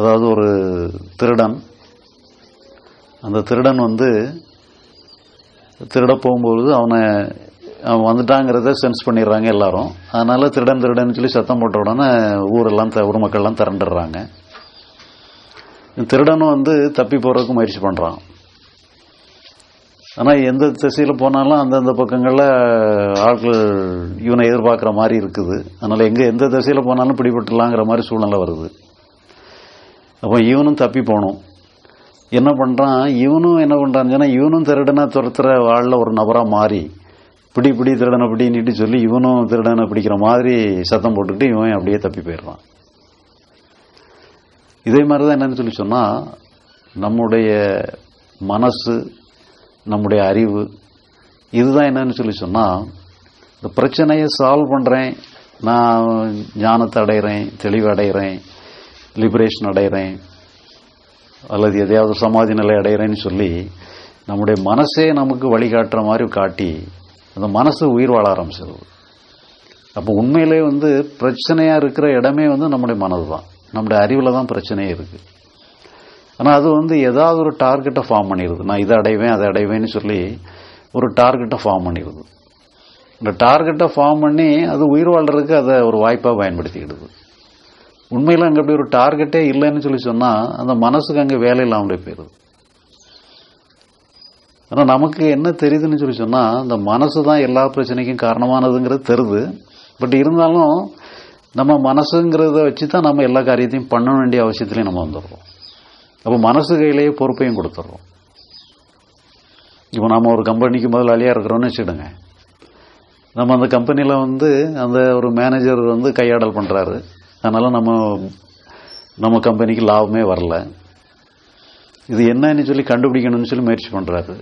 அதாவது ஒரு திருடன். அந்த திருடன் வந்து திருட போகும்பொழுது அவனை அவன் வந்துட்டாங்கிறத சென்ஸ் பண்ணிடுறாங்க எல்லாரும். அதனால திருடன் திருடன்னு சொல்லி சத்தம் போட்ட உடனே ஊரெல்லாம் த- ஊர் மக்கள்லாம் திரண்டுடுறாங்க. திருடனும் வந்து தப்பி போகிறதுக்கு முயற்சி பண்ணுறான் ஆனால் எந்த திசையில் போனாலும் அந்தந்த பக்கங்களில் ஆட்கள் இவனை எதிர்பார்க்குற மாதிரி இருக்குது. அதனால் எங்கே எந்த திசையில் போனாலும் பிடிபட்டுலாங்கிற மாதிரி சூழ்நிலை வருது. அப்போ இவனும் தப்பி போகணும் என்ன பண்ணுறான் இவனும் என்ன பண்ணுறான் சொன்னா இவனும் திருடனை துரத்துற வாழில் ஒரு நபராக மாறி பிடி பிடி திருடனை பிடின்னுட்டு சொல்லி இவனும் திருடனை பிடிக்கிற மாதிரி சத்தம் போட்டுக்கிட்டு இவன் அப்படியே தப்பி போயிடுறான். இதே மாதிரி தான் என்னன்னு சொல்லி சொன்னால் நம்முடைய மனசு நம்முடைய அறிவு இதுதான் என்னன்னு சொல்லி சொன்னால் இந்த பிரச்சனையை சால்வ் பண்ணுறேன் நான் ஞானத்தை அடைகிறேன் தெளிவு அடைகிறேன் லிபரேஷன் அடைகிறேன் அல்லது எதையாவது சமாதி நிலை அடைகிறேன்னு சொல்லி நம்முடைய மனசே நமக்கு வழிகாட்டுற மாதிரி காட்டி அந்த மனசு உயிர் வாழ ஆரம்பிச்சிருது. அப்போ உண்மையிலே வந்து பிரச்சனையாக இருக்கிற இடமே வந்து நம்முடைய மனது தான் நம்முடைய அறிவில் தான் பிரச்சனையே இருக்குது ஆனால் அது வந்து ஏதாவது ஒரு டார்கெட்டை ஃபார்ம் பண்ணிடுது நான் இதை அடைவேன் அதை அடைவேன்னு சொல்லி ஒரு டார்கெட்டை ஃபார்ம் பண்ணிடுது இந்த டார்கெட்டை ஃபார்ம் பண்ணி அது உயிர் வாழ்கிறதுக்கு அதை ஒரு வாய்ப்பாக பயன்படுத்திக்கிடுது. உண்மையில் அங்கே அப்படி ஒரு டார்கெட்டே இல்லைன்னு சொல்லி சொன்னால் அந்த மனசுக்கு அங்கே வேலை இல்லாமலே போயிடுது ஆனால் நமக்கு என்ன தெரியுதுன்னு சொல்லி சொன்னால் அந்த மனசு தான் எல்லா பிரச்சனைக்கும் காரணமானதுங்கிறது தெரியுது பட் இருந்தாலும் நம்ம மனசுங்கிறத வச்சு தான் நம்ம எல்லா காரியத்தையும் பண்ண வேண்டிய அவசியத்துலையும் நம்ம வந்துடுறோம். அப்போ மனசு கையிலேயே பொறுப்பையும் கொடுத்துட்றோம். இப்போ நம்ம ஒரு கம்பெனிக்கு முதலாளியாக இருக்கிறோன்னு வச்சுடுங்க நம்ம அந்த கம்பெனியில் வந்து அந்த ஒரு மேனேஜர் வந்து கையாடல் பண்ணுறாரு அதனால் நம்ம நம்ம கம்பெனிக்கு லாபமே வரல. இது என்னன்னு சொல்லி கண்டுபிடிக்கணும்னு சொல்லி முயற்சி பண்ணுறாரு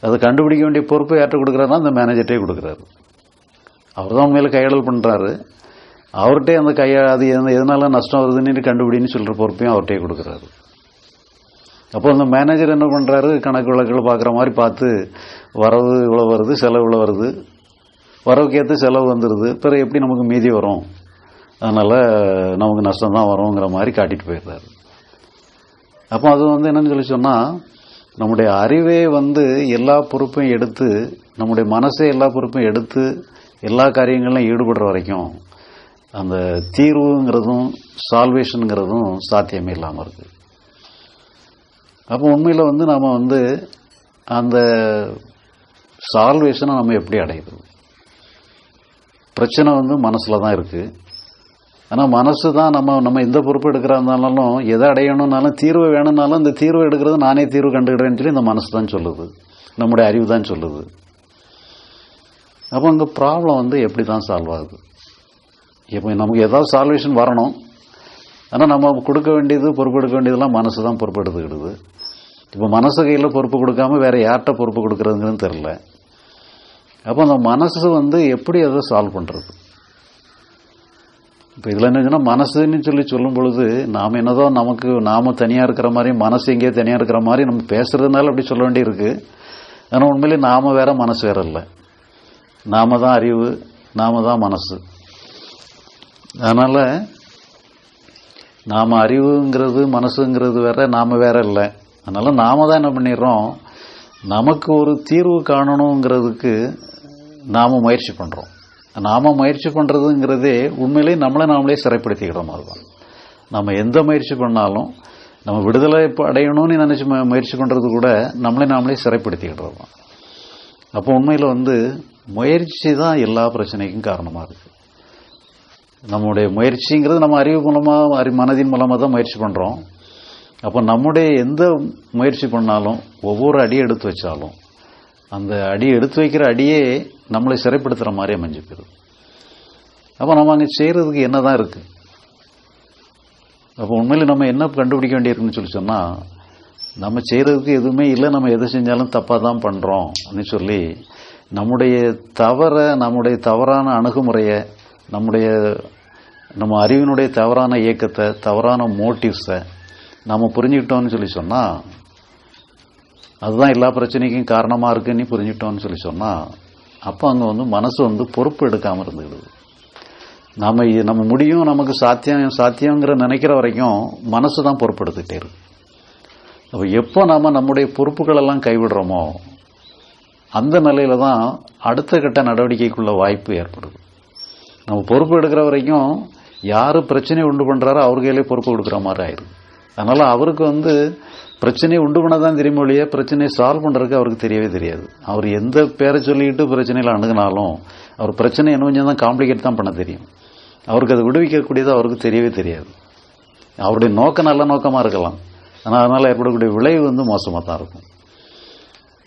அதை கண்டுபிடிக்க வேண்டிய பொறுப்பு யார்கிட்ட கொடுக்குறாருன்னா அந்த மேனேஜர்ட்டே கொடுக்குறாரு. அவர் தான் உண்மையில் கையாளல் பண்ணுறாரு அவர்கிட்டே அந்த கையா அது எந்த- எதனால நஷ்டம் வருதுன்னு கண்டுபிடின்னு சொல்கிற பொறுப்பையும் அவர்கிட்டே கொடுக்குறாரு. அப்போ அந்த மேனேஜர் என்ன பண்ணுறாரு கணக்கு விளக்கில் பார்க்குற மாதிரி பார்த்து வரவு இவ்வளோ வருது செலவு இவ்வளோ வருது. வரவுக்கு ஏற்ற செலவு வந்துடுது பிறகு எப்படி நமக்கு மீதி வரும்? அதனால் நமக்கு நஷ்டம் தான் வருங்கிற மாதிரி காட்டிட்டு போயிடுறாரு அப்போ அது வந்து என்னன்னு சொல்லி சொன்னால் நம்முடைய அறிவே வந்து எல்லா பொறுப்பையும் எடுத்து நம்முடைய மனசே எல்லா பொறுப்பையும் எடுத்து எல்லா காரியங்களிலும் ஈடுபடுற வரைக்கும் அந்த தீர்வுங்கிறதும் சால்வேஷனுங்கிறதும் சாத்தியமே இல்லாமல் இருக்கு. அப்போ உண்மையில் வந்து நாம் வந்து அந்த சால்வேஷனை நம்ம எப்படி அடையிறது? பிரச்சனை வந்து மனசில் தான் இருக்குது ஆனால் மனசு தான் நம்ம நம்ம எந்த பொறுப்பு எடுக்கிறதாலும் எதை அடையணும்னாலும் தீர்வு வேணும்னாலும் இந்த தீர்வு எடுக்கிறது நானே தீர்வு கண்டுக்கிறேன்னு சொல்லி இந்த மனசு தான் சொல்லுது. நம்முடைய அறிவு தான் சொல்லுது. அப்போ அங்கே ப்ராப்ளம் வந்து எப்படி தான் சால்வ் ஆகுது? இப்போ நமக்கு ஏதாவது சால்வேஷன் வரணும். ஆனால் நம்ம கொடுக்க வேண்டியது பொறுப்பு எடுக்க வேண்டியதெல்லாம் மனசு தான் பொறுப்பு எடுத்துக்கிடுது இப்போ மனசு கையில் பொறுப்பு கொடுக்காம வேறு யார்கிட்ட பொறுப்பு கொடுக்குறதுங்கிறது தெரில அப்போ அந்த மனசு வந்து எப்படி அதை சால்வ் பண்ணுறது இப்போ இதில் என்னச்சுன்னா மனசுன்னு சொல்லி சொல்லும் பொழுது நாம் என்னதோ நமக்கு நாம் தனியாக இருக்கிற மாதிரி மனசு எங்கேயோ தனியாக இருக்கிற மாதிரி நம்ம பேசுகிறதுனால அப்படி சொல்ல வேண்டியிருக்கு. ஆனால் உண்மையிலே நாம் வேற மனசு வேற இல்லை. நாம தான் அறிவு நாம தான் மனசு. அதனால் நாம் அறிவுங்கிறது மனசுங்கிறது வேற நாம் வேற இல்லை. அதனால் நாம் தான் என்ன பண்ணிடுறோம்? நமக்கு ஒரு தீர்வு காணணுங்கிறதுக்கு நாம் முயற்சி பண்ணுறோம் நாம முயற்சி பண்றதுங்கிறதே உண்மையிலே நம்மளை நாமளே சிறைப்படுத்திக்கிற மாதிரி தான். நம்ம எந்த முயற்சி பண்ணாலும் நம்ம விடுதலை அடையணும்னு நினைச்சு முயற்சி பண்றது கூட நம்மளை நாமளே சிறைப்படுத்திக்கிட்டு தான். அப்போ உண்மையில் வந்து முயற்சி தான் எல்லா பிரச்சனைக்கும் காரணமாக இருக்கு. நம்முடைய முயற்சிங்கிறது நம்ம அறிவு மூலமாக அறி மனதின் மூலமாக தான் முயற்சி பண்ணுறோம் அப்போ நம்முடைய எந்த முயற்சி பண்ணாலும் ஒவ்வொரு அடி எடுத்து வச்சாலும் அந்த அடி எடுத்து வைக்கிற அடியே நம்மளை சிறைப்படுத்துகிற மாதிரி அமைஞ்சு போயிடுது அப்போ நம்ம அங்கே செய்கிறதுக்கு என்ன தான் இருக்குது அப்போ உண்மையில் நம்ம என்ன கண்டுபிடிக்க வேண்டியிருக்குன்னு சொல்லி சொன்னால் நம்ம செய்கிறதுக்கு எதுவுமே இல்லை நம்ம எது செஞ்சாலும் தப்பாக தான் பண்ணுறோம் அப்படின்னு சொல்லி நம்முடைய தவறை நம்முடைய தவறான அணுகுமுறையை நம்முடைய நம்ம அறிவினுடைய தவறான இயக்கத்தை தவறான மோட்டிவ்ஸை நம்ம புரிஞ்சுக்கிட்டோம்னு சொல்லி சொன்னால் அதுதான் எல்லா பிரச்சனைக்கும் காரணமாக இருக்குன்னு புரிஞ்சுட்டோம்னு சொல்லி சொன்னால் அப்போ அங்கே வந்து மனசு வந்து பொறுப்பு எடுக்காமல் இருந்துக்கிடுது நாம் இது- நம்ம முடியும் நமக்கு சாத்தியம் சாத்தியங்கிற நினைக்கிற வரைக்கும் மனசு தான் பொறுப்படுத்திட்டே இருக்கு. அப்போ எப்போ நாம் நம்முடைய பொறுப்புகளெல்லாம் கைவிடுறோமோ அந்த நிலையில தான் அடுத்த கட்ட நடவடிக்கைக்குள்ள வாய்ப்பு ஏற்படுது. நம்ம பொறுப்பு எடுக்கிற வரைக்கும் யார் பிரச்சனையை உண்டு பண்ணுறாரோ அவர் கையிலே பொறுப்பு கொடுக்குற மாதிரி ஆயிருக்கு அதனால் அவருக்கு வந்து பிரச்சனையை உண்டு பண்ண தான் தெரியும் ஒழிய பிரச்சனையை சால்வ் பண்ணுறதுக்கு அவருக்கு தெரியவே தெரியாது. அவர் எந்த பேரை சொல்லிக்கிட்டு பிரச்சனையில் அணுகுனாலும் அவர் பிரச்சனை என்ன கொஞ்சம் தான் காம்ப்ளிகேட் தான் பண்ண தெரியும். அவருக்கு அதை விடுவிக்கக்கூடியது அவருக்கு தெரியவே தெரியாது. அவருடைய நோக்கம் நல்ல நோக்கமாக இருக்கலாம். ஆனால் அதனால் ஏற்படக்கூடிய விளைவு வந்து மோசமாக தான் இருக்கும்.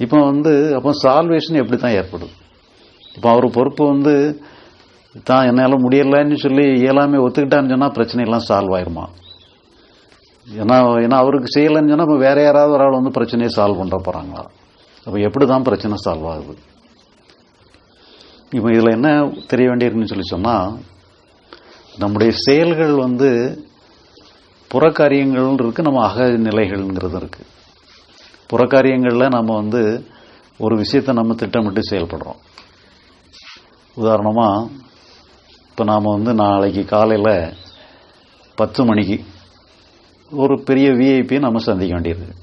இப்போ வந்து அப்போ சால்வேஷன் எப்படி தான் ஏற்படுது? இப்போ அவர் பொறுப்பு வந்து தான் என்னால் முடியலைன்னு சொல்லி இயலாமே ஒத்துக்கிட்டான்னு சொன்னால் பிரச்சனை எல்லாம் சால்வ் ஆயிருமா? ஏன்னா ஏன்னா அவருக்கு செய்யலைன்னு சொன்னால் இப்போ வேற யாராவது ஒரு ஆள் வந்து பிரச்சனையை சால்வ் பண்ணுற போகிறாங்களா அப்போ எப்படி தான் பிரச்சனை சால்வ் ஆகுது? இப்போ இதில் என்ன தெரிய வேண்டியிருக்குன்னு சொல்லி சொன்னால் நம்முடைய செயல்கள் வந்து புறக்காரியங்கள் இருக்குது நம்ம அக நிலைகள்ங்கிறது இருக்குது புறக்காரியங்களில் நம்ம வந்து ஒரு விஷயத்தை நம்ம திட்டமிட்டு செயல்படுறோம். உதாரணமாக இப்போ நாம் வந்து நாளைக்கு காலையில் பத்து மணிக்கு ஒரு பெரிய விஐபியை நம்ம சந்திக்க வேண்டியது.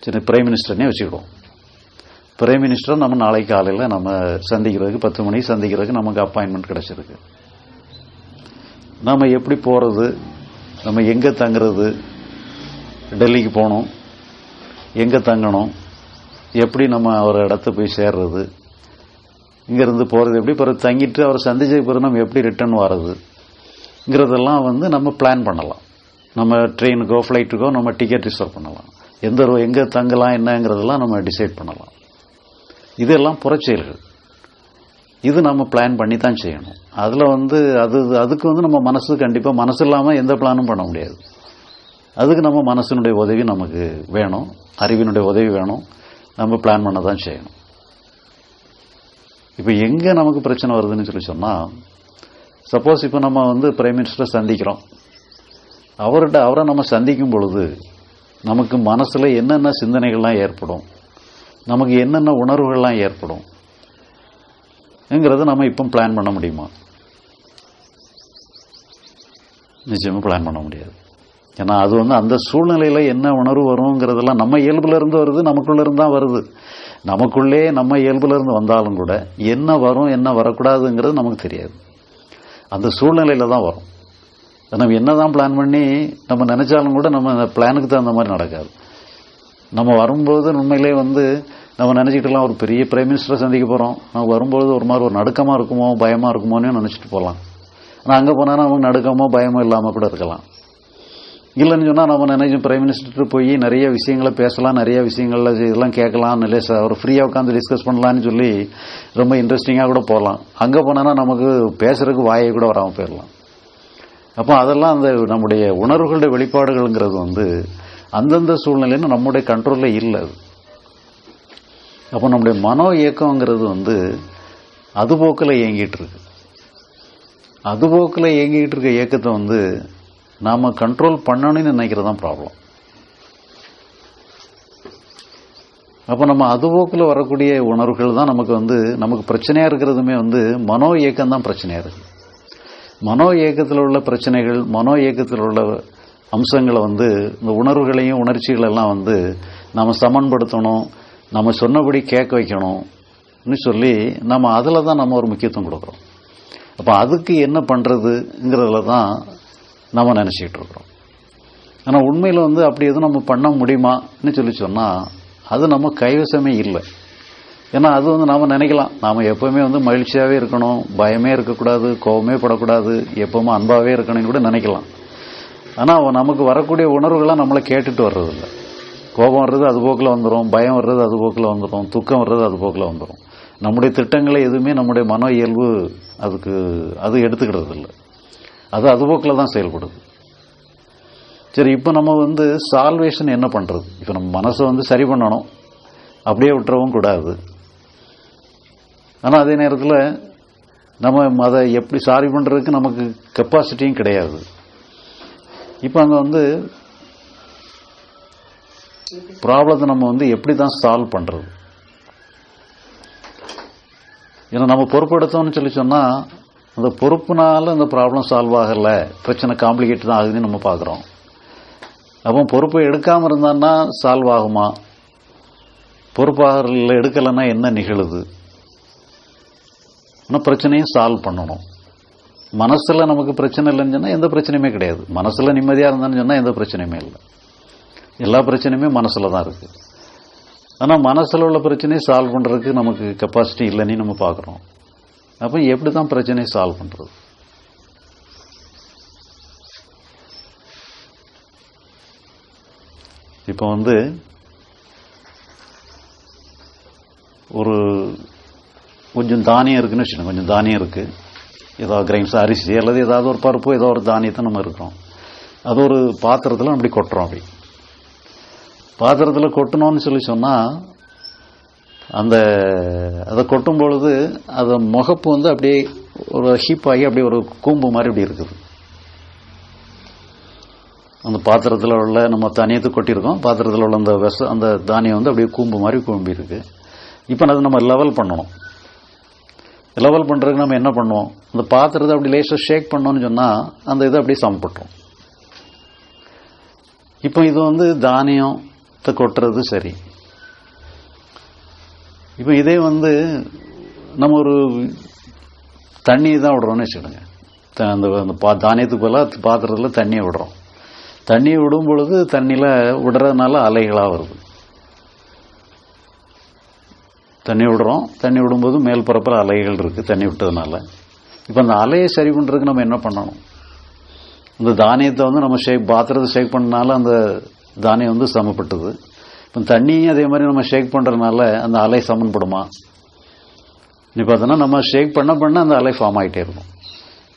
சரி பிரைம் மினிஸ்டர்னே வச்சுக்கிடுவோம். பிரைம் மினிஸ்டர் நம்ம நாளைக்கு காலையில் நம்ம சந்திக்கிறதுக்கு பத்து மணிக்கு சந்திக்கிறதுக்கு நமக்கு அப்பாயின்மெண்ட் கிடைச்சிருக்கு. நம்ம எப்படி போகிறது நம்ம எங்கே தங்குறது? டெல்லிக்கு போகணும். எங்கே தங்கணும்? எப்படி நம்ம அவர் இடத்த போய் சேர்றது? இங்கேருந்து போகிறது எப்படி? பிறகு தங்கிட்டு அவரை சந்திச்சதுக்கு பிறகு நம்ம எப்படி ரிட்டர்ன் வர்றதுங்கிறதெல்லாம் வந்து நம்ம பிளான் பண்ணலாம். நம்ம ட்ரெயினுக்கோ ஃப்ளைட்டுக்கோ நம்ம டிக்கெட் ரிசர்வ் பண்ணலாம். எந்த எங்கே தங்கலாம் என்னங்கிறதெல்லாம் நம்ம டிசைட் பண்ணலாம். இதெல்லாம் புறச்செயல்கள். இது நம்ம பிளான் பண்ணி தான் செய்யணும். அதில் வந்து அது அதுக்கு வந்து நம்ம மனசு கண்டிப்பாக மனசு இல்லாமல் எந்த பிளானும் பண்ண முடியாது. அதுக்கு நம்ம மனசினுடைய உதவி நமக்கு வேணும். அறிவினுடைய உதவி வேணும். நம்ம பிளான் பண்ண தான் செய்யணும். இப்போ எங்கே நமக்கு பிரச்சனை வருதுன்னு சொல்லி சொன்னால் சப்போஸ் இப்போ நம்ம வந்து பிரைம் மினிஸ்டரை சந்திக்கிறோம். அவர்கிட்ட அவரை நம்ம சந்திக்கும் பொழுது நமக்கு மனசில் என்னென்ன சிந்தனைகள்லாம் ஏற்படும்? நமக்கு என்னென்ன உணர்வுகள்லாம் ஏற்படும்? ங்கிறத நம்ம இப்போ பிளான் பண்ண முடியுமா? நிச்சயமாக பிளான் பண்ண முடியாது. ஏன்னா அது வந்து அந்த சூழ்நிலையில் என்ன உணர்வு வருங்கிறதெல்லாம் நம்ம இயல்புலேருந்து வருது நமக்குள்ளேருந்து தான் வருது. நமக்குள்ளே நம்ம இயல்புலேருந்து வந்தாலும் கூட என்ன வரும் என்ன வரக்கூடாதுங்கிறது நமக்கு தெரியாது. அந்த சூழ்நிலையில் தான் வரும். நம்ம என்னதான் பிளான் பண்ணி நம்ம நினைச்சாலும் கூட நம்ம அந்த பிளானுக்கு தகுந்த மாதிரி நடக்காது. நம்ம வரும்போது உண்மையிலே வந்து நம்ம நினைச்சிட்டுலாம் ஒரு பெரிய பிரைம் மினிஸ்டரை சந்திக்க போகிறோம் நம்ம வரும்போது ஒரு மாதிரி ஒரு நடுக்கமாக இருக்குமோ பயமாக இருக்குமோன்னு நினச்சிட்டு போகலாம். ஆனால் அங்கே போனாலும் நமக்கு நடுக்கமோ பயமோ இல்லாமல் கூட இருக்கலாம். இல்லைன்னு சொன்னால் நம்ம நினைச்சோம் பிரைம் மினிஸ்டர் போய் நிறைய விஷயங்களை பேசலாம் நிறைய விஷயங்களில் இதெல்லாம் கேட்கலாம் இல்லை அவர் ஃப்ரீயாக உட்காந்து டிஸ்கஸ் பண்ணலான்னு சொல்லி ரொம்ப இன்ட்ரெஸ்டிங்காக கூட போகலாம். அங்கே போனா நமக்கு பேசுறதுக்கு வாயை கூட வராமல் போயிடலாம். அப்போ அதெல்லாம் அந்த நம்முடைய உணர்வுகளுடைய வெளிப்பாடுகள்ங்கிறது வந்து அந்தந்த சூழ்நிலைன்னு நம்முடைய கண்ட்ரோலில் இல்லை அது. அப்போ நம்முடைய மனோ இயக்கங்கிறது வந்து அதுபோக்கில் இயங்கிட்டு இருக்கு. அதுபோக்கில் இயங்கிட்டு இருக்க இயக்கத்தை வந்து நாம் கண்ட்ரோல் பண்ணணும்னு நினைக்கிறது தான் ப்ராப்ளம் அப்போ நம்ம அதுபோக்கில் வரக்கூடிய உணர்வுகள் தான் நமக்கு வந்து நமக்கு பிரச்சனையாக இருக்கிறதுமே வந்து மனோ இயக்கம் தான் பிரச்சனையாக இருக்குது மனோ இயக்கத்தில் உள்ள பிரச்சனைகள் மனோ இயக்கத்தில் உள்ள அம்சங்களை வந்து இந்த உணர்வுகளையும் உணர்ச்சிகளெல்லாம் வந்து நம்ம சமன்படுத்தணும் நம்ம சொன்னபடி கேட்க வைக்கணும்னு சொல்லி நம்ம அதில் தான் நம்ம ஒரு முக்கியத்துவம் கொடுக்குறோம். அப்போ அதுக்கு என்ன பண்ணுறதுங்கிறதுல தான் நம்ம நினச்சிக்கிட்டு இருக்கிறோம். ஆனால் உண்மையில் வந்து அப்படி எதுவும் நம்ம பண்ண முடியுமான்னு சொல்லி சொன்னால் அது நம்ம கைவசமே இல்லை. ஏன்னா அது வந்து நாம் நினைக்கலாம். நாம் எப்பவுமே வந்து மகிழ்ச்சியாகவே இருக்கணும். பயமே இருக்கக்கூடாது. கோபமே படக்கூடாது. எப்பவுமே அன்பாகவே இருக்கணும்னு கூட நினைக்கலாம். ஆனால் நமக்கு வரக்கூடிய உணர்வுகள்லாம் நம்மளை கேட்டுட்டு வர்றதில்ல. கோபம் வர்றது அது போக்கில் வந்துடும் பயம் வர்றது அது போக்கில் வந்துடும் துக்கம் வர்றது அது போக்கில் வந்துடும் நம்முடைய திட்டங்களை எதுவுமே நம்முடைய மன இயல்பு அதுக்கு அது எடுத்துக்கிறது இல்லை அது அது போக்கில் தான் செயல்படுது. சரி இப்போ நம்ம வந்து சால்வேஷன் என்ன பண்ணுறது இப்போ நம்ம மனசை வந்து சரி பண்ணணும். அப்படியே விட்டுறவும் கூடாது. ஆனால் அதே நேரத்தில் நம்ம அதை எப்படி சாரி பண்ணுறதுக்கு நமக்கு கெப்பாசிட்டியும் கிடையாது. இப்போ அங்கே வந்து ப்ராப்ளத்தை நம்ம வந்து எப்படி தான் சால்வ் பண்ணுறது ஏன்னா நம்ம பொறுப்பெடுத்தோம்னு சொல்லி சொன்னால் அந்த பொறுப்புனால அந்த ப்ராப்ளம் சால்வ் ஆகலை. பிரச்சனை காம்ப்ளிகேட் தான் ஆகுதுன்னு நம்ம பார்க்குறோம். அப்போ பொறுப்பை எடுக்காமல் இருந்தான்னா சால்வ் ஆகுமா? பொறுப்பாக எடுக்கலைன்னா என்ன நிகழுது? ஆனால் பிரச்சனையும் சால்வ் பண்ணணும். மனசில் நமக்கு பிரச்சனை இல்லைன்னு சொன்னால் எந்த பிரச்சனையுமே கிடையாது. மனசில் நிம்மதியாக இருந்தான்னு சொன்னால் எந்த பிரச்சனையுமே இல்லை. எல்லா பிரச்சனையுமே மனசில் தான் இருக்குது ஆனால் மனசில் உள்ள பிரச்சனையை சால்வ் பண்ணுறதுக்கு நமக்கு கெப்பாசிட்டி இல்லைன்னு நம்ம பார்க்குறோம். அப்போ எப்படி தான் பிரச்சனையை சால்வ் பண்ணுறது இப்போ வந்து ஒரு கொஞ்சம் தானியம் இருக்குன்னு வச்சுக்கோங்க கொஞ்சம் தானியம் இருக்குது ஏதாவது கிரைன்ஸ் அரிசி அல்லது ஏதாவது ஒரு பருப்பு ஏதோ ஒரு தானியத்தை நம்ம இருக்கிறோம். அது ஒரு பாத்திரத்தில் அப்படி கொட்டுறோம் அப்படி. பாத்திரத்தில் கொட்டணும்னு சொல்லி சொன்னால் அந்த அதை கொட்டும் பொழுது அதை முகப்பு வந்து அப்படியே ஒரு ஹீப் ஆகி அப்படியே ஒரு கூம்பு மாதிரி இப்படி இருக்குது. அந்த பாத்திரத்தில் உள்ள நம்ம தானியத்தை கொட்டியிருக்கோம். பாத்திரத்தில் உள்ள அந்த விஷ அந்த தானியம் வந்து அப்படியே கூம்பு மாதிரி கூம்பி இருக்குது இப்போ அதை நம்ம லெவல் பண்ணணும். லெவல் பண்ணுறதுக்கு நம்ம என்ன பண்ணுவோம்? அந்த பாத்திரத்தை அப்படி லேசாக ஷேக் பண்ணோன்னு சொன்னால் அந்த இதை அப்படியே சமப்பட்டுரும் இப்போ இது வந்து தானியத்தை கொட்டுறது சரி. இப்போ இதே வந்து நம்ம ஒரு தண்ணி தான் விடுறோம்னு வச்சுக்கோங்க. த- அந்த அந்த பா தானியத்துக்கு பதிலாக பாத்திரத்தில் தண்ணியை விடுறோம். தண்ணியை விடும் பொழுது தண்ணியில் விடுறதுனால அலைகளாக வருது. தண்ணி விடுறோம். தண்ணி விடும்போது மேல் பரப்பில் அலைகள் இருக்குது தண்ணி விட்டதுனால. இப்போ அந்த அலையை சரி பண்ணுறதுக்கு நம்ம என்ன பண்ணணும்? இந்த தானியத்தை வந்து நம்ம ஷேக் பாத்திரத்தை ஷேக் பண்ணனால அந்த தானியம் வந்து சமப்பட்டது. இப்போ தண்ணியும் அதே மாதிரி நம்ம ஷேக் பண்ணுறதுனால அந்த அலை சமன்படுமா? நீ பார்த்தோன்னா நம்ம ஷேக் பண்ண பண்ண அந்த அலை ஃபார்ம் ஆகிட்டே இருக்கும்.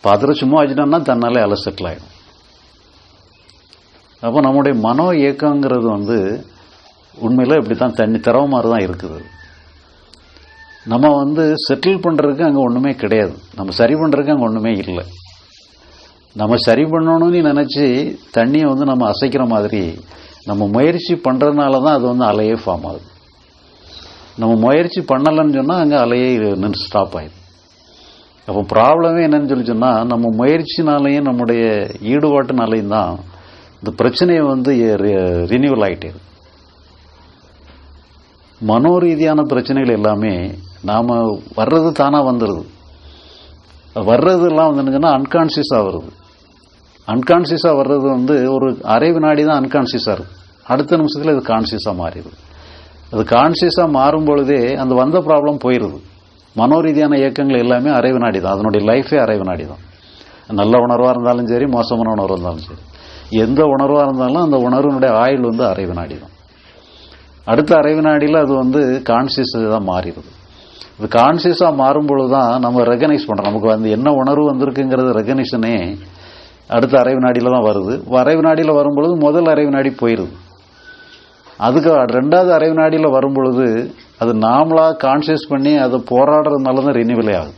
பாத்திரம் சும்மா வச்சுட்டோம்னா தன்னாலே அலை செட்டில் ஆகிடும் அப்போ நம்முடைய மனோ இயக்கங்கிறது வந்து உண்மையில் இப்படி தான் தண்ணி திரவ மாதிரி தான் இருக்குது. நம்ம வந்து செட்டில் பண்ணுறதுக்கு அங்கே ஒன்றுமே கிடையாது. நம்ம சரி பண்ணுறதுக்கு அங்கே ஒன்றுமே இல்லை. நம்ம சரி பண்ணணும்னு நினச்சி தண்ணியை வந்து நம்ம அசைக்கிற மாதிரி நம்ம முயற்சி பண்ணுறதுனால தான் அது வந்து அலையே ஃபார்ம் ஆகுது. நம்ம முயற்சி பண்ணலைன்னு சொன்னால் அங்கே அலையே நின்று ஸ்டாப் ஆயிடுது அப்போ ப்ராப்ளமே என்னன்னு சொல்லி சொன்னால் நம்ம முயற்சினாலையும் நம்முடைய ஈடுபாட்டுனாலையும் தான் இந்த பிரச்சனையை வந்து ரினியூவல் ஆகிட்டே மனோரீதியான பிரச்சனைகள் எல்லாமே நாம் வர்றது தானாக வந்துடுது வர்றதெல்லாம் வந்து என்னன்னா அன்கான்சியஸாக வருது. அன்கான்சியஸாக வர்றது வந்து ஒரு அரை வினாடி தான் அன்கான்சியஸாக இருக்குது அடுத்த நிமிஷத்தில் இது கான்சியஸாக மாறிடுது. அது கான்சியஸாக மாறும் பொழுதே அந்த வந்த ப்ராப்ளம் போயிடுது மனோரீதியான இயக்கங்கள் எல்லாமே அரை வினாடி தான். அதனுடைய லைஃபே அரை வினாடி தான். நல்ல உணர்வாக இருந்தாலும் சரி மோசமான உணர்வாக இருந்தாலும் சரி. எந்த உணர்வாக இருந்தாலும் அந்த உணர்வினுடைய ஆயுள் வந்து அரை வினாடி தான். அடுத்த அரை வினாடியில் அது வந்து கான்சியஸ் தான் மாறிடுது. இது கான்சியஸாக மாறும்பொழுது தான் நம்ம ரெகனைஸ் பண்ணுறோம் நமக்கு வந்து என்ன உணர்வு வந்திருக்குங்கிறது ரெகனைஷனே அடுத்த அரைவு நாடியில் தான் வருது. அரைவு நாடியில் வரும்பொழுது முதல் அரைவு நாடி போயிடுது அதுக்கு ரெண்டாவது அரைவு நாடியில் வரும்பொழுது அது நாமளாக கான்சியஸ் பண்ணி அதை போராடுறதுனால தான் ரினிவலே ஆகுது.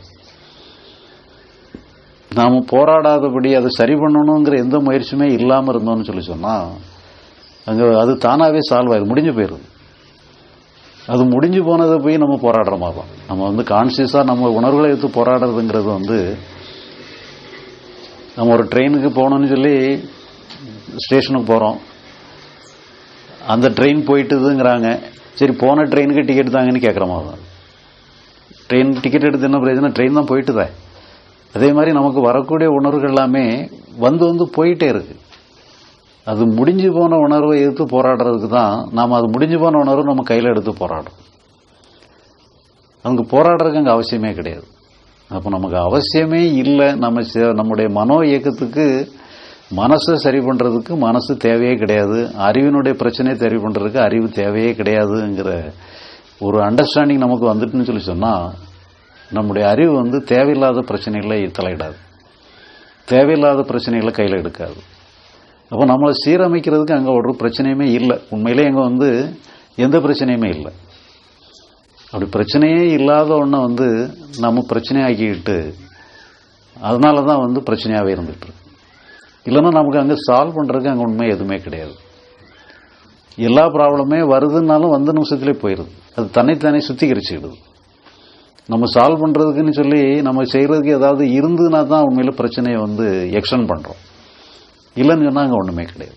நாம் போராடாதபடி அதை சரி பண்ணணுங்கிற எந்த முயற்சியுமே இல்லாமல் இருந்தோம்னு சொல்லி சொன்னால் அங்கே அது தானாகவே சால்வ் ஆகுது முடிஞ்சு போயிடுது அது முடிஞ்சு போனதை போய் நம்ம போராடுற மாதிரி தான். நம்ம வந்து கான்சியஸாக நம்ம உணர்வுகளை எடுத்து போராடுறதுங்கிறது வந்து நம்ம ஒரு ட்ரெயினுக்கு போகணும்னு சொல்லி ஸ்டேஷனுக்கு போகிறோம் அந்த ட்ரெயின் போயிட்டுதுங்கிறாங்க. சரி போன ட்ரெயினுக்கு டிக்கெட் தாங்கன்னு கேட்குற மாதிரி தான். ட்ரெயின் டிக்கெட் எடுத்து என்ன பிரயோஜனம்? ட்ரெயின் தான் போயிட்டுதே. அதே மாதிரி நமக்கு வரக்கூடிய உணர்வுகள் எல்லாமே வந்து வந்து போயிட்டே இருக்குது அது முடிஞ்சு போன உணர்வை எதிர்த்து போராடுறதுக்கு தான் நாம் அது முடிஞ்சு போன உணர்வு நம்ம கையில் எடுத்து போராடுறோம். அவங்க போராடுறதுக்கு அங்கே அவசியமே கிடையாது. அப்போ நமக்கு அவசியமே இல்லை. நம்ம நம்முடைய மனோ இயக்கத்துக்கு மனசை சரி பண்ணுறதுக்கு மனசு தேவையே கிடையாது. அறிவினுடைய பிரச்சனையை சரி பண்ணுறதுக்கு அறிவு தேவையே கிடையாதுங்கிற ஒரு அண்டர்ஸ்டாண்டிங் நமக்கு வந்துட்டுன்னு சொல்லி சொன்னால் நம்முடைய அறிவு வந்து தேவையில்லாத பிரச்சனைகளை தலையிடாது. தேவையில்லாத பிரச்சனைகளை கையில் எடுக்காது. அப்போ நம்மளை சீரமைக்கிறதுக்கு அங்கே ஒரு பிரச்சனையுமே இல்லை. உண்மையிலே அங்கே வந்து எந்த பிரச்சனையுமே இல்லை. அப்படி பிரச்சனையே இல்லாத ஒன்றை வந்து நம்ம பிரச்சனையாக்கிக்கிட்டு அதனால தான் வந்து பிரச்சனையாகவே இருந்துட்டு இல்லைன்னா நமக்கு அங்கே சால்வ் பண்ணுறதுக்கு அங்கே உண்மை எதுவுமே கிடையாது. எல்லா ப்ராப்ளமே வருதுன்னாலும் வந்த நிமிஷத்துலேயே போயிடுது அது தன்னைத்தானே சுத்திகரிச்சுக்கிடுது. நம்ம சால்வ் பண்ணுறதுக்குன்னு சொல்லி நம்ம செய்கிறதுக்கு ஏதாவது இருந்ததுன்னா தான் உண்மையில் பிரச்சனையை வந்து எக்ஸ்டன் பண்ணுறோம் இல்லைன்னு சொன்னால் அங்கே ஒன்றுமே கிடையாது.